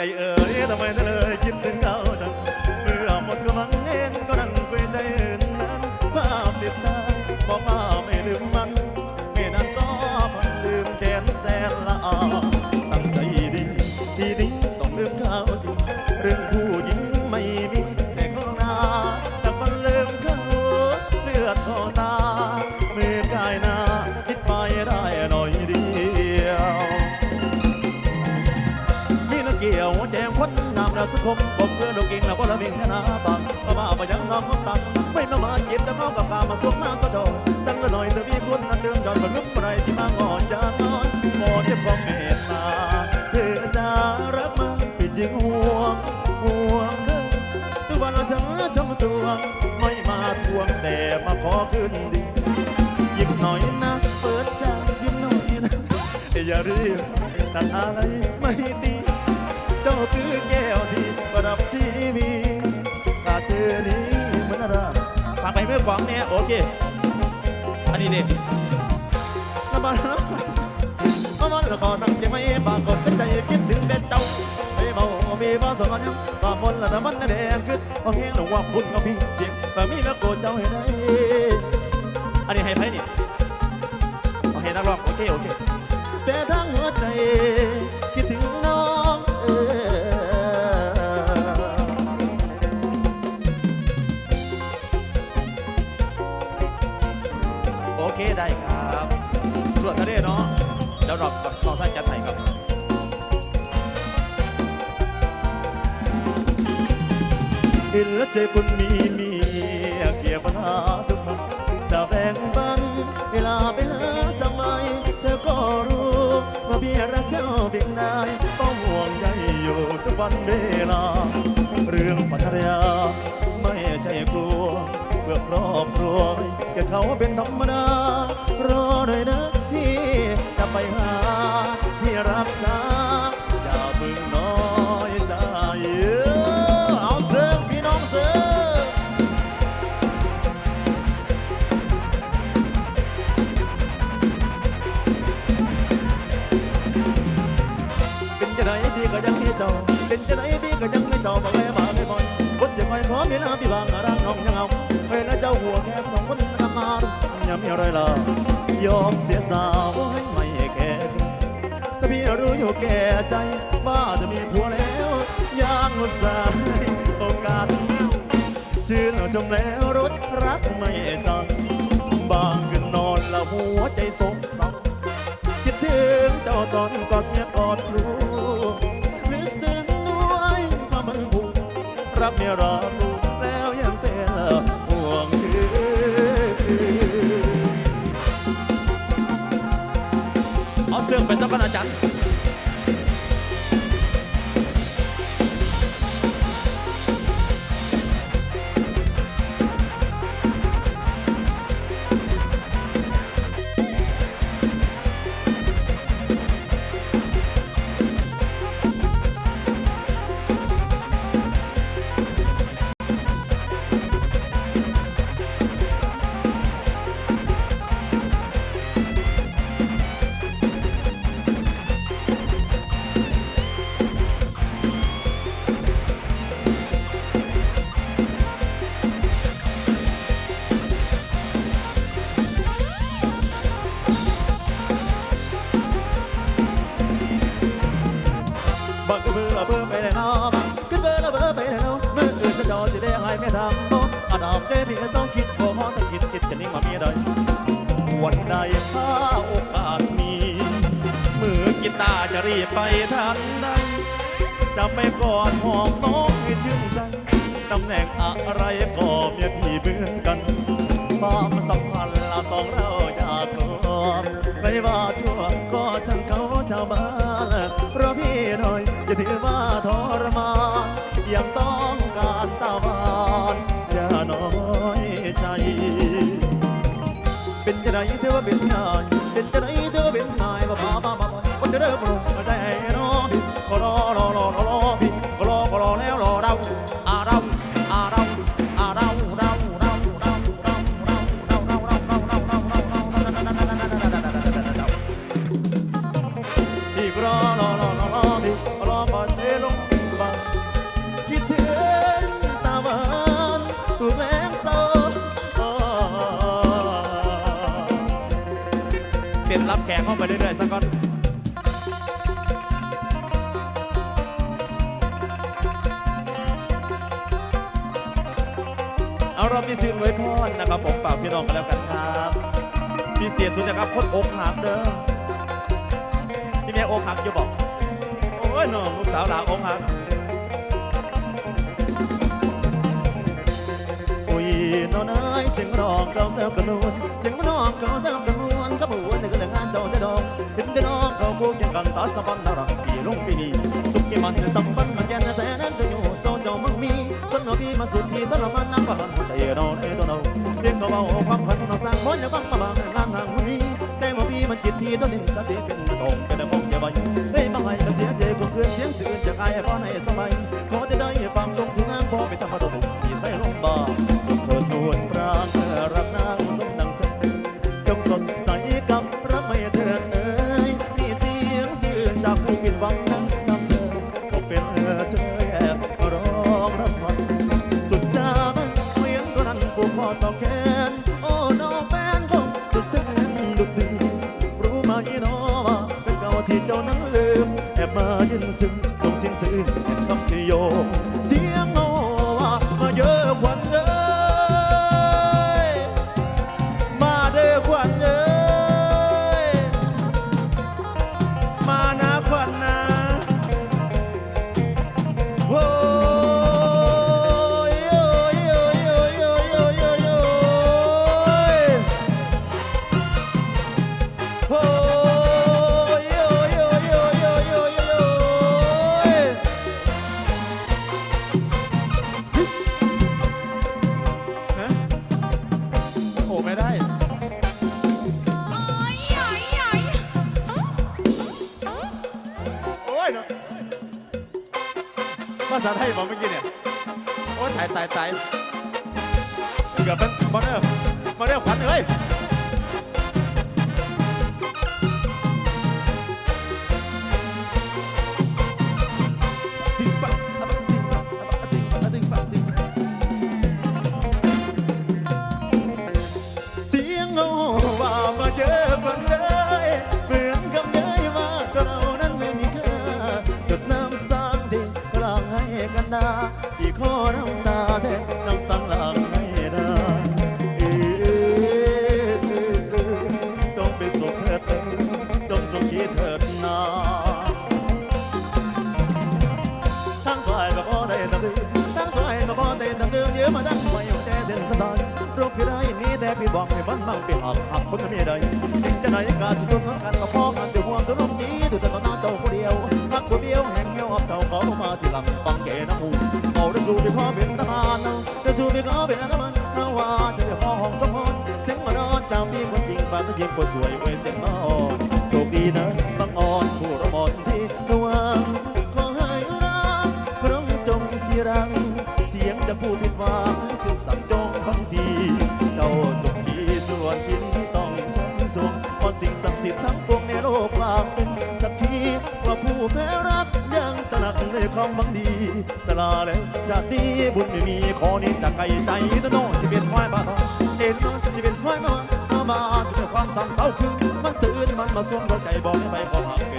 ใจเอ่ยทำไมเธอเลยคิดถึงเขา ลูกกิ่งแล้วก็ละมิงแค่นาบังก็มาไปยังน้องคนตังไม่มามาเก็บแต่เมากับกามาสวกมาสะดอกสั่งละหน่อยเธอมีคุณนั่นเดิมจอนบรรลุอไรที่มางอนจะนอนหมอเจ็บของเมตตาเธอจะรักมันเป็นยิ่งห่วงห่วงเธอทุกวันเราช้ำช้ำสวงไม่มาทวงแต่มาขอคืนดียิ้มหน่อยนะเปิดใจยิ้มหน่อยนะอย่ารีบตัดอะไรไม่ดีเจ้าคือแก้ว ฟังไปเมื่อฟังเนี่ยโอเค อันนี้ดิแล้วมาแล้วเอามาแล้วก็ตั้งใจไม่ปากกดใจคิดถึงแต่เจ้าไม่เมามีบ้าสองกันยังตามนละแต่มันแดงขึ้นโอเคหนูว่าพุ่นกับพี่เสียงแต่มีนักโกเจ้าให้ได้อันนี้ให้ไพ่นี่ยโอเคนักร้องโอเคโอเคแต่ทั้งหัวใจ ใจคนมีเมียเกี่ยวปัญหาทุกคนจะแบ่งปันเวลาไปหาสมัย เธอก็รู้ว่าพี่รักเจ้าเพียงใดต้องห่วงใยอยู่ทุกวันเวลา เรื่องปัญญาไม่ใช่กลัวเพื่อครอบครัวแค่เขาเป็นธรรมดารอหน่อยนะ เป็นจะไหนพี่ก็ยังไม่เจ้าบอกเลยมาไม่พอนคนจะคอยขอมีหน้าพี่บางร่างน้องยังเอาเฮ้ยแล้วเจ้าหัวแค่สองคนนำมายังมีอะไรล่ะยอมเสียสาวให้ไม่แค่แต่พี่รู้อยู่แก่ใจว่าจะมีผัวแล้วยังอุตส่าห์ให้โอกาสชื่นชมแล้วรถรักไม่จังบางคืนนอนแล้วหัวใจสงสัยคิดถึงเจ้าตอนกอดเมียกอดลูก ไม่รอลูกแล้วยังเป็นห่วงคือเอาเสื่องไปสักอาจารย์ ต้องคิดบ่พอต้องคิดคิดจะนิ่งมามีได้วันใดถ้าโอกาสมี มือกีตาร์จะรีบไปทันใดจะไปกอดหอมน้องให้ชื่นใจตำแหน่งอะไรก็เมียพี่เหมือกันความสัมพันธ์เราสองเราอยากรวมไม่ว่าชั่วก็ช่างเขาชาวบ้านเพราะพี่หน่อยจะถือว่าทร เข้าไปเรื่อยๆสักก่อนเอาเรามีสิ่งไว้พรนะครับผมฝากพี่น้องกันแล้วกันครับพิเศษสุดนะครับคนอกหักเด้อพี่แม่อกหักอยู่บอกโอ้ยน้องลูกสาวหลาอกหักอุ้ยน้องนายเสียงร้องเก่าแซวกระนวลเสียงร้องเก่าแซวกระนว 든든한 거북인 간다 사반나라 비롱비니 숙기 맞는 삼반 맞게는 세는 중요 소정미 선너비만 수피 더러만 남바반 자예로 내도노 땡거바 오광판 너상 몰려 방마방을 만나무니 때모비만 깊이 더는 사대빈 동대대 봉개바이 내 방아이가 세제 공근 생승은 자가에 관해 서마이 Salim ขอน้ำตาแทนน้ำสังหลังให้ได้เอ้ยจงไปสุขเถิดจงสุขีเถิดนาทั้งฝ่ายก็พอได้ตะลืมทั้งฝ่ายก็พอได้ตะลืมเยอะมาทั้งฝ่ายอยู่แต่เดินสะตอนรูปพี่ได้มีแต่พี่บอกให้มันมั่งเป็นหักหักคนก็มีได้ยิ่งจะไหนกาสุดทนกันก็พอกันเดี๋ยวห่วงตัวลมจีดูแต่ตอนนั้นเจ้าคนเดียวหักตัวเดียวแห่ง เงี้ยวเจ้ามาที่หลังฟังเกน้ำหูเอาได้สู้พี่ขอเป็นทหารได้สู้พี่ขอเป็นน้ำมันถ้าว่าจะได้พอห้องสมพรเสียงมานอนจ้ามีคนจริงบางก็ยิงคนสวยไว้เสียงมาอ่อนโชคดีนะบางอ่อนผู้ระมอนที่ระวังขอให้รักครั้งจงจีรัง เสียงจะพูดผิดหวางซึ่งสั่งจงฟังดีเจ้าสุขีส่วนที่นี้ต้องชันสวงเพราะสิ่งศักดิ์สิทธิ์ทั้งปวงในโลกกลางเป็นสักทีว่าผู้แพ้รัก ความหวังดีสลาแล้วชาตินี้บุญไม่มีขอนี้จากไกลใจตะโนที่เป็นห้อยมาเอ็นที่เป็นห้อยมามามาที่เป็นความสั่งเท่าคืนมันสื่นมันมาสวมหัวใจบอกให้ไปขอหัก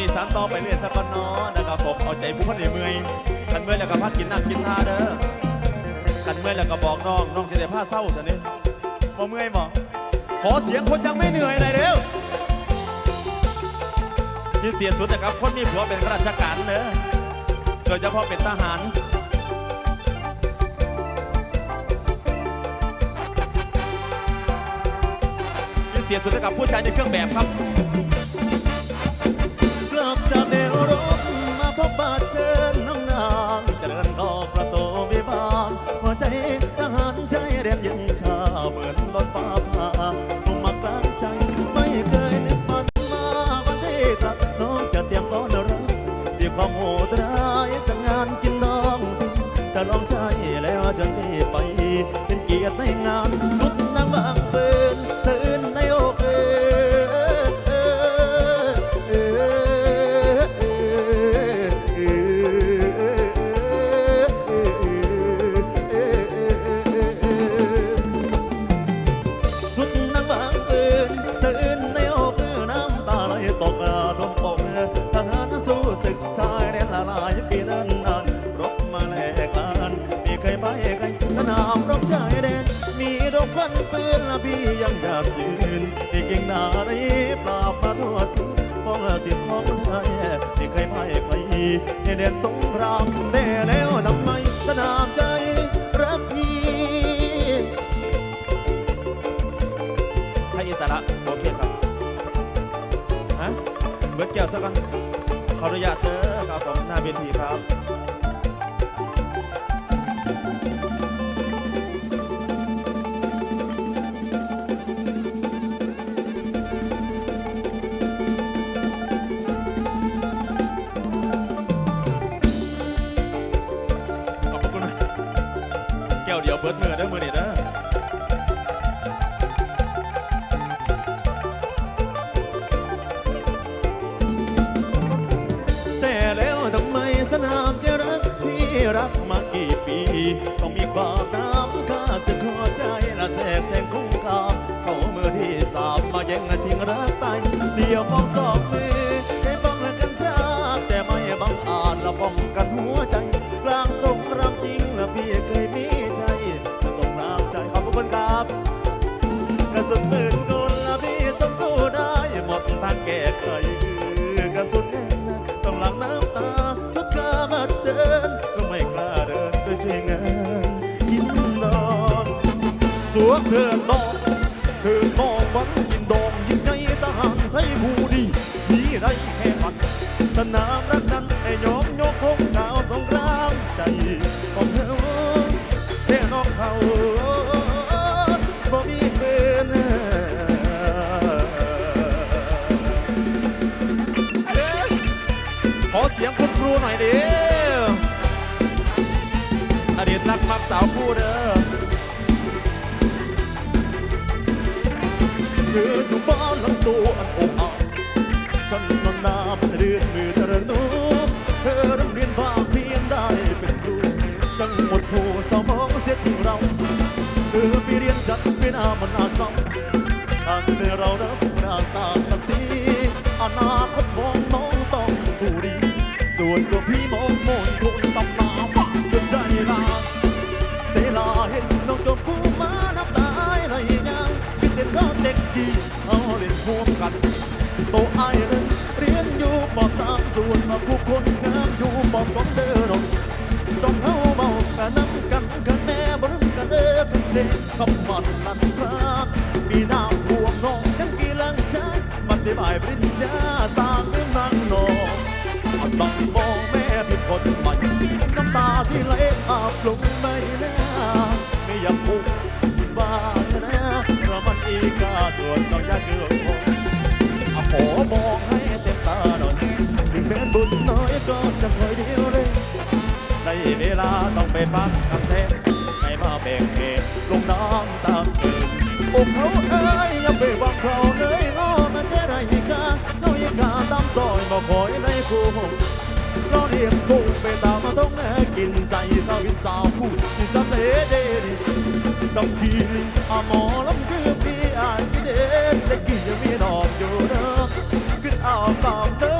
นี้สามต่อไปเรื่อยสักก่อนนาะนะครับผมเอาใจผู้คนในเมืองขันเมื่อยแล้วก็พักกินน้ำกินท่าเด้อขันเมื่อยแล้วก็บอกน้องน้องเสียแต่ผ้าเศร้าสันนี่บ่เมื่อยบ่ขอเสียงคนยังไม่เหนื่อยหน่อยเร็วที่เสียสุดนะครับคนมีผัวเป็นราชการเด้อโดยเฉพาะเป็นทหารที่เสียสุดนะครับผู้ชายในเครื่องแบบครับ ความโหดร้ายจากงานกินน้องจะลองใจแล้วจะรีบไป เป็นเกียรติในงานสุดนางบางเบินเธอ ที่เก่งนารีปราบมาทั่วทุกป้องสิทธิ์ของไทยที่เคยไปไกลในแดนสงครามได้แล้วทำไมสนามใจรักพี่ไทยอิสระโอเคครับฮะเบิร์ดแก้วสักกันขออนุญาตเจอครับผมหน้าเวทีครับ เนามรักนั้นไอ้ยอมยกคงดาวสงครามใจของเธอแต่น้องเขาบ่มีเพื่อนขอเสียงคุณครูหน่อยดิอดีตรักมักสาวผู้เด้อเธออยู่บ้านหลังตัวอันอบอ้าวฉันนอนน้ำเรือน มอพี่เราเธอไปเรียนจัดเป็นอามันอาซ้ำตั้งแต่เราเริ่มหน้าตาสักสีอนาคตของน้องต้องผู้ดี ส่วนตัวพี่มองมนคนต้องหนาบักด้วยใจลาเสลาเห็นน้องจบคู่มาน้ำตายไหลยังคิดเด็ดก็เด็กดีเอาเล่นร่วมกันโตไอายนั้นเรียนอยู่ปสามส่วนมาคู่คนงามอยู่ปสองเด้อ คำมันนั่นครับมีน้ำห่วงนองยังกี่ลังใจมันได้บ่ายปริญญาสร้างเรื่องนางนองอันต้องมองแม่ผิดคนใหม่น้ำตาที่ไหลอาบลงไม่น่าไม่อยากพูดบ้านะเพราะมันอีกาส่วนน้องยากเกือบพอขอมองให้เต็มตาหน่อยถึงแม้บุญน้อยก็จะคอยเดียวเลยได้เวลาต้องไปพักกันแท้ให้มาแบ่งเห ตุลงน้ำตามเกินอกเขาเอ้ยอย่าไปหวังเขาเลยง้อมันจะได้ค่าเขาอีกาตามต่อยมาคอยในคู่หงเราเรียกคู่ไปตามมาต้องแม่กินใจเขาวิสาวผู้ที่สะเสเดดีต้องขี่อาหมอลำคือพี่อายพี่เด็กได้กี่ยังมีดอกอยู่เด้อขึ้นเอาตามเดิม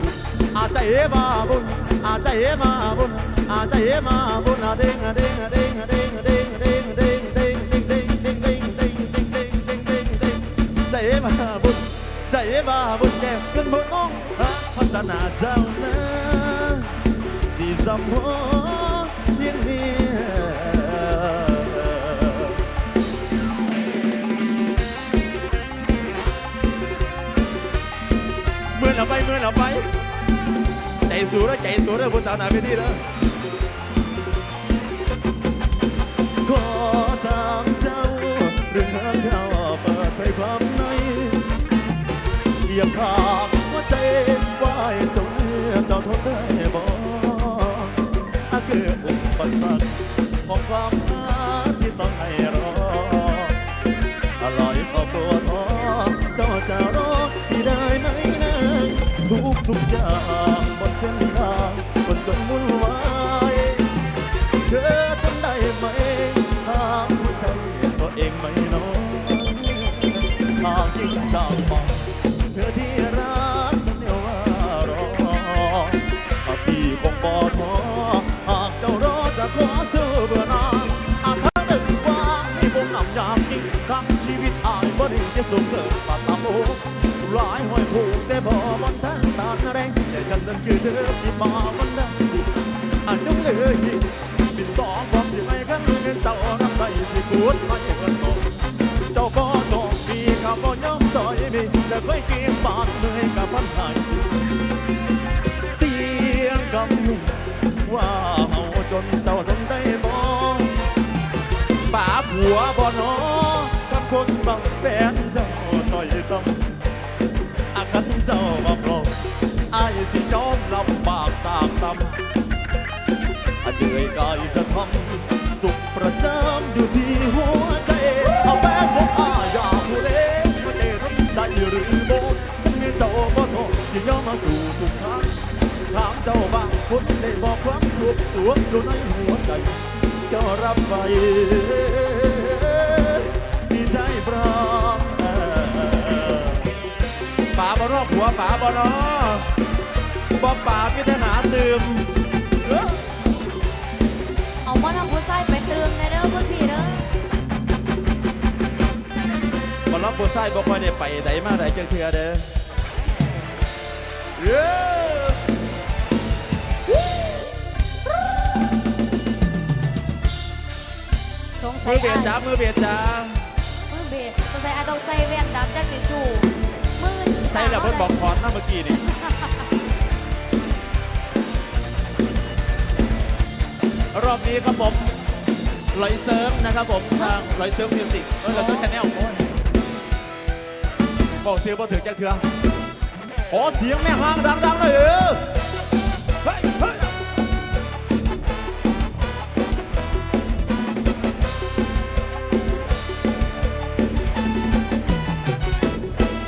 จเอมาบุญอาใจเอมาบุญอาใจเอมาบุญอาเด้งอาเด้งอาเด้งอาเด้งอาเด้งอาเด้งอาเด้งอาเด้งเด้งเด้งเด้งเด้งเด้งเด้งเด้งเด้งเด้งเด้งจะเอมาบุญจเอมาบุญแก่เงินบุญมองพัฒนาเจ้านะสีสมบูร สูงแล้วใจสูงแล้วผู้สาวหนาเวทีแล้วขอตามเจ้าเรื่องเขาเปิดเผยความในอย่าขาดหัวใจไว้ตรงเมื่อเจ้าทนได้บ่อาคืออุปสรรคของความรักที่ต้องให้รออร่อยครอบครัวท้อเจ้าจะรอที่ได้ไหมนะทุกทุกๆอย่าง สูงเกินปาตามโมหลายห้อยผูกแต่บ่บนทางตานแรงแต่ฉันนั้นคือเธอที่มาวันนั้นอันนุ่งเลยบินต่อความสิไม่กันเงินเต่าน้ำใจที่กูดไม่เงินตกเจ้าบ่ต้องมีข้าบ่ยอมต่อยมีแต่เคยเก็บบาดเหนื่อยกับพันหายเสียงกำนุ่งว่า ยสิยอมลำบากตามตำอันเหนื่อยกายจะทำสุขประจำอยู่ที่หัวใจเอาแป้งของอาอยาผู้เล็กมันได้ทำได้หรือโบ่ฉันมีเจ้าบ่โทษที่ยอมมาสู่ทุกทางถามเจ้าบางคนได้บอกความทุกข์สวมอยู่ในหัวใจเจ้ารับไปมีใจพร้อป่าบ่รอบหัวป่าบ่นอ บ่ป่าพิธนาตื่มเอามาทำผู้ชายไปเติมในเด้อเพื่อนพี่เด้อบอลล็อกบัวไส้บอกว่าเนี่ยไปไหนมาไหนจังเทือเด้อเย้สงสัมืยอเบียดจ้ามือเบียดจ้ามือเบสสงสัยอาต้องใส่แว่นดำจักสิสู้มือใช่แล้วเพิ่นบอกถอนหน้าเมื่อกี้นี่ รอบนี้ครับผมลอยเซิร์ฟนะครับผมทางลอยเซิร์ฟมิวสิกเออลอยเซิร์ฟชาแนลโอ้ยบอกเสียงบ่ถึงจังเทือขอเสียงแม่ห้างดังๆหน่อยเออเฮ้ยเฮ้ย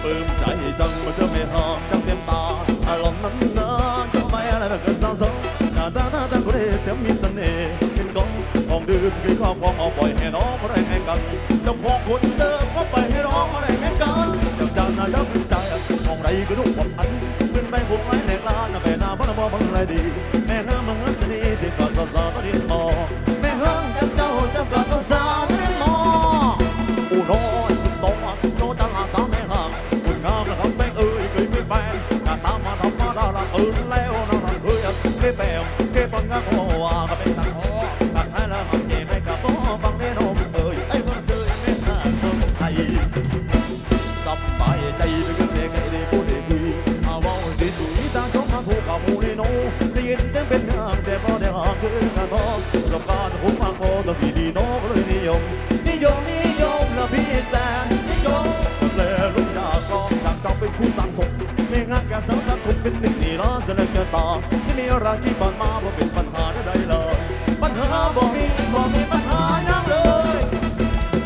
ปลื้มใจจังเมื่อเธอไม่ห่างจากเต็มตาอารมณ์นั้นนะก็ไม่อะไรแบบกันสา รแถมมีเสน่ห์เป็นกองห้องดื่มกินข้าวของเอาปล่อยให้น้องอะไรให้กันจ้าของคนเดิมก็ไปให้น้องอะไรให้กันอยากจันะยากเป็นใจของไรก็รู้ความอันขึ้นไปหกไรแหลกลานไปนาพนามบังไรดีแม่เฮืมังรันีติดกับสาวสาวตอนนี้มอแม่เฮืกับเจ้าจับกับสาวสาวตอนนี้มออูน้อยคุณตองโนตังอาสาม่ห่งคุณงนะครับแม่เอ้ยเคยไม่แปลงตามมาทำมาดาราเอิญแล้วนะเฮ้ยไม่แปลง con gác hồ à gặp bên thằng hồ thằng hai là học nghề mấy cặp bó bằng lên ôm ơi ấy con rơi bên là không hay sắp bài chạy với cái này cái này cô để quy à vào dễ tuổi ta có mang thu cả mù nên nô tiền đến bên hàng để bao để hàng cứ ngàn đó dọc ca dọc cũng mang cô tập vì đi nó có lời đi dòng đi dòng đi dòng là biết ra đi dòng lệ lúc đã con thằng tao bên khu sang sụp nên ngắt cả sáu thằng เป็นหนึ่งนี่ล้อสนักกันต่อที่มีรักที่ผ่านมาบ่เป็นปัญหาใดเลยปัญหาบ่มีบ่มีปัญหายังเลย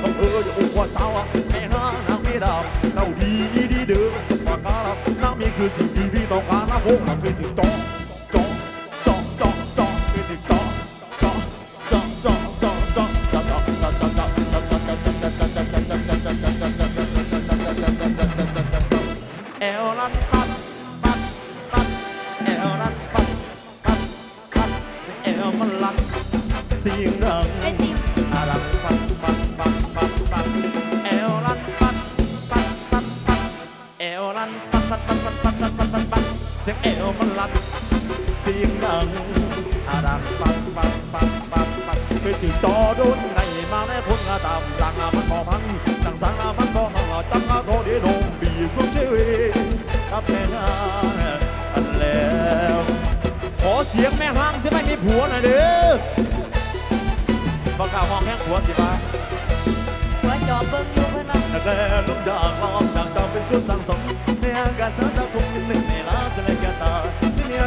ต้องเอออยู่หัวสาวแม่หานางไม่ดาวเต้าดีดีเด้อสมปากาลับน้ำมีคือสิ่งที่พี่ต้องการนะโหหลังไป็นต้อ สียงเอวมันลัดเสียงดังอาดังปังปังปังปังปังไปถึงต่อโดนไงมาแม่คนกระตามสั่งอามันพอพังสั่งสั่งอามันพอมังตั้งอาโทดีดงบีบลูกเชียกับแม่นาอันแล้วขอเสียงแม่ห้างที่ไม่มีผัวหน่อยเด้อบังกล่าวมองแห้งผัวสิบ้าหัวจอเบิ่งอยู่เพื่อนมาแต่ลุงดากลอมดากดาวเป็นผู้สั่งสมในอากาศสาตาคงหนึ่ง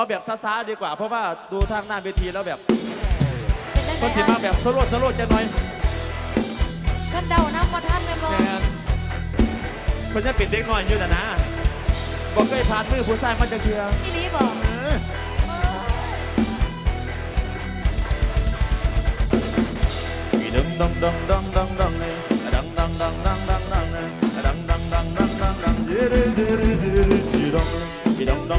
เอาแบบซาๆดีกว่า เพราะว่าดูทางหน้าเวทีแล้วแบบเป็นได้ก็ไหสิมมาแบบสโลดสโลดจะหน่อยขั้นเดาน้ำมาท่านเลยบ่แมนคนจะปิดเด็กหน่อยอยู่แต่นะบอกเคยผ่านมือผู้ชายมันจะเคืออีหลีบอกดังดังดังดังดังดังเลยดังดังดังดังดังดังเลยดังดังดังดังดังดังเจริญเจริญเจริญจีดั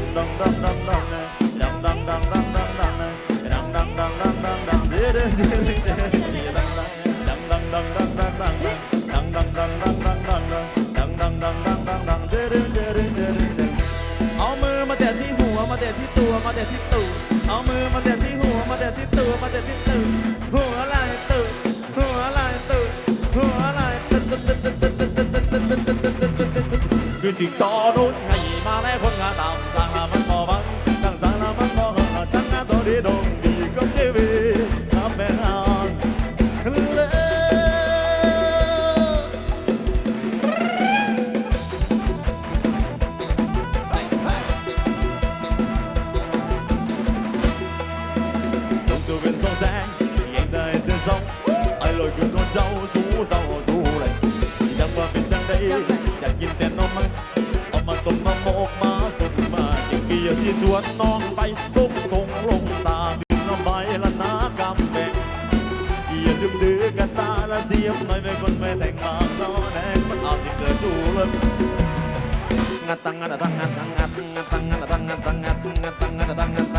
งจีดังดังดังดังดังดังเลยดังดังดังดังดังดังเลยดังดังดังดังดังดังเจริญเจริญเจริญจีดังดังดังดังดังดังดังดังดังดังดังดังดังดังดังดังดังดังดังเจริญเจริญเจริญเจริญเอามือมาแตะที่หัวมาแตะที่ตัวมาแตะที่ตูดเอามือมาแตะที่หัวมาแตะที่ตัวมาแตะที่ตูดหัวไหล่ตูดหัวไหล่ตูดหัวไหล่ตูดตูดตูดตูดตูดตูดตูดตูดตูดตูดตูดตูดตูดตูดคือติดต่อรุ่นไงมาแล้ว ยมหน่อยไม่คนไม่แต่งบางนอแดงมันอาจสิเกิดดูเลยงัดตังงัดตังงัดตังงัดงัดตังงัดตังงัดตังงัดงัดตังงัดตังงัด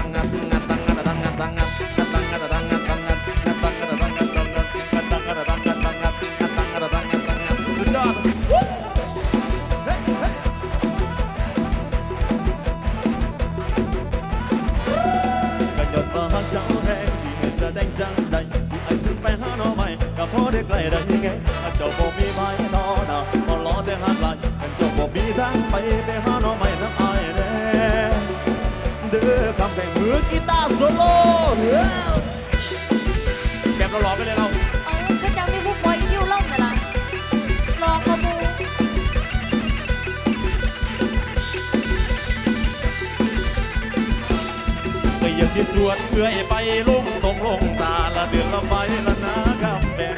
สิสวดเอื่อยไปลงตรงลงตาละเดือนละไฟละนากำแบง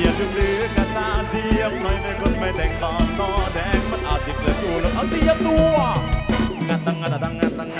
อย่าลืมลือกันตาเสียมหน่อยไม่คนไม่แต่งตอนนอแดงมันอาจจะเกิดอยู่แล้วเอาเตรียมตัวงานตังงัดตังงัดตังงัดง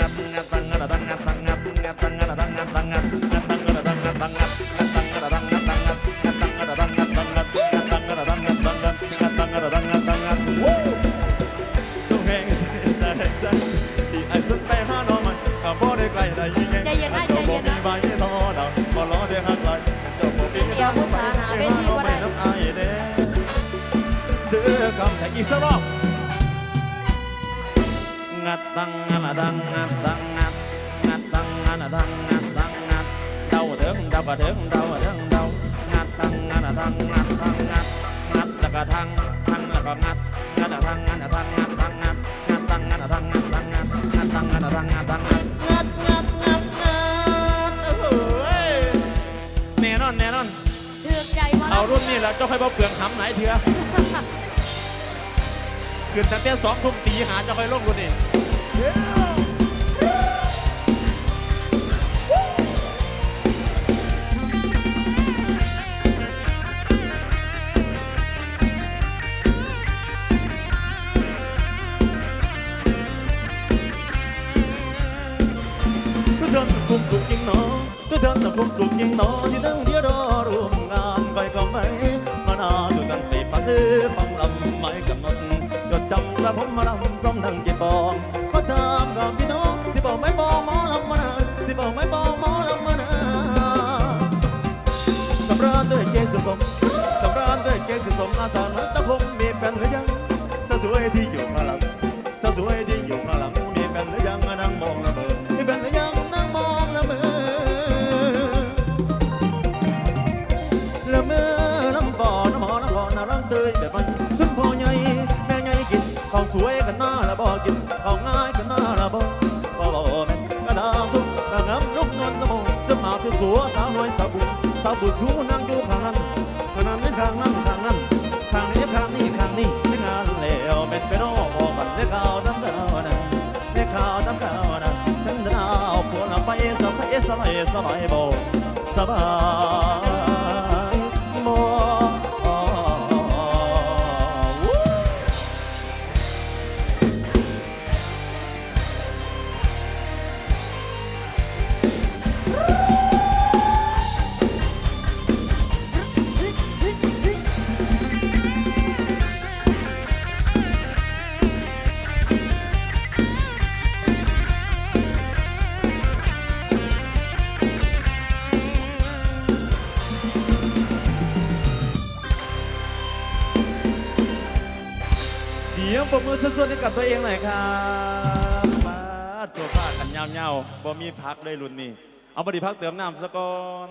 ัดตัง แต่อีกสักรอบงัดตังงัดดังงัดตังงัดงัดตังงัดดังงัดตังงัดเดาเถิงเดากระเถิงเดาเถิงเดางัดตังงัดดังงัดตังงัดงัดแล้วก็ทังทังแล้วก็งัดงัดทังงัดทังงัดทังงัดงัดตังงัดทังงัดทังงัดงัดตังงัดทังงัดทังงัดงัดงัดงัดงัดโอ้โหแน่นอนแน่นอนเถือใจมาเอารุ่นนี้แหละเจ้าค่อยบ่เปลืองหำไหนเถื่อ ขึ้นตั้งแต่สองทุ่มตีหาจ้าค่อยลงรุ่นนี้เดินคุมสุขจริงเนาะตัวเดินคุมสุขจริงเนาะที่ตั้งเดียวรอรวมงานไปก็ไม่มานาดูกันตีปันเอฟังลำไม่กำหนด จับกระผมมาลำซ้องนั่งจีบองก็ตามกับพี่น้องที่บอกไม่บอกหมอลำมานาที่บอกไม่บอกหมอลำมานาสำราญด้วยเกศสมสำราญด้วยเกศสมอาสานัตะพงมีแฟนหรือยังสาวสวยที่อยู่ข้างหลังสาวสวยที่อยู่ข้างหลังมีแฟนหรือยัง กินข้าวง่ายกันหน้าละบ่บ่บ่แม่นกระดามสุกกระงำนุ่มนวลตะโมสมาธิสัวสาวน้อยสาวบุญสาวบุญสูนั่งอยู่ข้างนั้นข้างนั้นนี่ข้างนั้นข้างนั้นข้างนี้ข้างนี้ข้างนี้ไม่งานแล้วแม่นไปรอพอกันได้ข่าวน้ำดาวนะได้ข่าวน้ำดาวนะทั้งดาวพวกเราไปสบายสบายสบายบ่สบาย สุดๆให้กับตัวเองหน่อยครับมาตัวผ้ากันยาวๆบ่มีพักเลยรุ่นนี้ เอาบริพักเติมน้ำซะก่อน